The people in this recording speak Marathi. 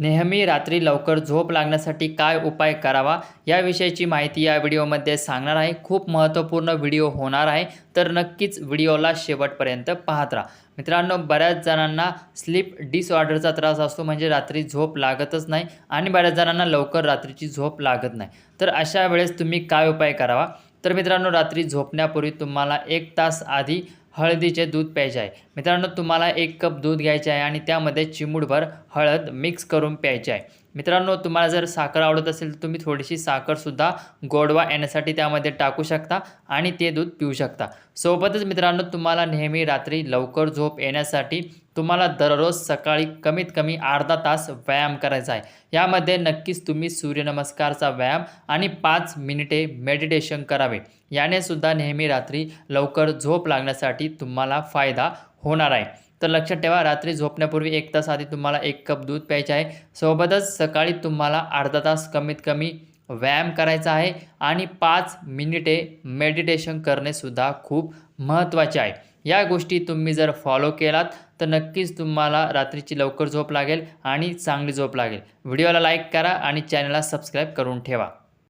नेहमी रात्री लवकर झोप लागण्यासाठी काय उपाय करावा याविषयीची माहिती या व्हिडिओमध्ये सांगणार आहे. खूप महत्त्वपूर्ण व्हिडिओ होणार आहे. तर नक्कीच व्हिडिओला शेवटपर्यंत पाहत राहा. मित्रांनो बऱ्याच जणांना स्लीप डिसऑर्डरचा त्रास असतो म्हणजे रात्री झोप लागतच नाही आणि बऱ्याच जणांना लवकर रात्रीची झोप लागत नाही. तर अशा वेळेस तुम्ही काय उपाय करावा? तर मित्रांनो रात्री झोपण्यापूर्वी तुम्हाला एक तास आधी हळदीचे दूध प्यायचे आहे. मित्रांनो तुम्हाला एक कप दूध घ्यायचे आहे आणि त्यामध्ये चिमूटभर हळद मिक्स करून प्यायचे आहे. मित्रांनो तुम्हाला जर साखर आवडत असेल तर तुम्ही थोडीशी साखरसुद्धा गोडवा येण्यासाठी त्यामध्ये टाकू शकता आणि ते दूध पिऊ शकता. सोबतच मित्रांनो तुम्हाला नेहमी रात्री लवकर झोप येण्यासाठी तुम्हाला दररोज सकाळी कमीत कमी अर्धा तास व्यायाम करायचा आहे. यामध्ये नक्कीच तुम्ही सूर्यनमस्कारचा व्यायाम आणि पाच मिनिटे मेडिटेशन करावे. याने सुद्धा नेहमी रात्री लवकर झोप लागण्यासाठी तुम्हाला फायदा होणार आहे. तर लक्षात ठेवा रात्री झोपण्यापूर्वी एक तास आधी तुम्हाला एक कप दूध प्यायचे आहे. सोबतच सकाळी तुम्हाला अर्धा तास कमीत कमी व्यायाम करायचा आहे आणि पाच मिनिटे मेडिटेशन करणेसुद्धा खूप महत्त्वाचे आहे. या गोष्टी तुम्ही जर फॉलो केलात तर नक्कीच तुम्हाला रात्रीची लवकर झोप लागेल आणि चांगली झोप लागेल. व्हिडिओला लाईक करा आणि चॅनलला सबस्क्राईब करून ठेवा.